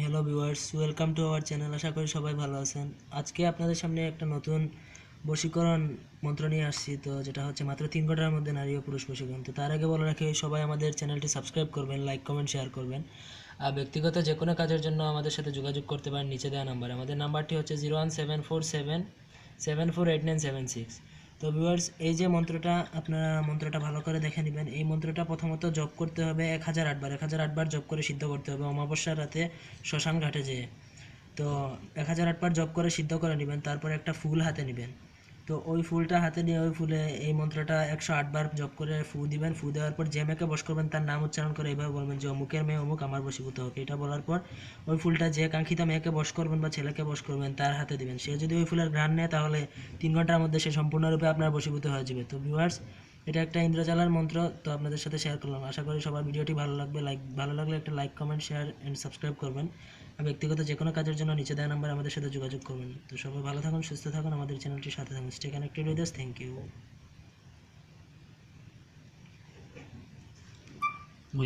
Hello viewers, welcome to our channel. আশা করি সবাই ভালো আছেন। আজকে আপনাদের সামনে একটা নতুন বশীকরণ মন্ত্র নিয়ে আসছি, তো যেটা হচ্ছে মাত্র তিন ঘণ্টার মধ্যে নারী ও পুরুষ বশীকরণ। তো তার আগে বলে রাখি, সবাই আমাদের চ্যানেলটি সাবস্ক্রাইব করবেন, লাইক, কমেন্ট, শেয়ার করবেন। আর ব্যক্তিগত যে কোনো কাজের জন্য আমাদের সাথে যোগাযোগ করতে পারেন নিচে দেওয়া নাম্বার। আমাদের নাম্বারটি হচ্ছে zero one seven four seven seven four eight nine seven six. তো ভিউয়ার্স এই যে মন্ত্রটা, আপনারা মন্ত্রটা ভালো করে দেখে নেবেন। এই মন্ত্রটা প্রথমত জপ করতে হবে এক হাজার আটবার। এক হাজার আটবার জপ করে সিদ্ধ করতে হবে। অমাবস্যার রাতে শ্মশান ঘাটে যেয়ে। তো এক হাজার আটবার জপ করে সিদ্ধ করে নেবেন, তারপরে একটা ফুল হাতে নেবেন। তো ওই ফুলটা হাতে নিয়ে ওই ফুলে এই মন্ত্রটা একশো আটবার জপ করে ফু দিবেন, ফু দেওয়ার পর যে মেয়েকে বস করবেন তার নাম উচ্চারণ করে এইভাবে বলবেন যে, অমুকের মেয়ে, অমুক আমার বসীভূত হোক। এটা বলার পর ওই ফুলটা যে কাঙ্ক্ষিত মেয়েকে বস করবেন বা ছেলেকে বস করবেন তার হাতে দিবেন। সে যদি ওই ফুলের ঘ্রাণ নেয় তাহলে তিন ঘণ্টার মধ্যে সে সম্পূর্ণরূপে আপনার বসীভূত হয়ে যাবে। তো ভিউয়ার্স এটা একটা ইন্দ্রজালার মন্ত্র, তো আপনাদের সাথে শেয়ার করলাম। আশা করি সবার ভিডিওটি ভালো লাগবে। লাইক ভালো লাগলে একটা like comment share and subscribe করবেন। আর ব্যক্তিগত যে কোনো কাজের জন্য নিচে দেওয়া নাম্বার আমাদের সাথে যোগাযোগ করবেন। তো সবাই ভালো থাকুন, সুস্থ থাকুন, আমাদের চ্যানেলটির সাথে থাকুন। Stay connected with thank you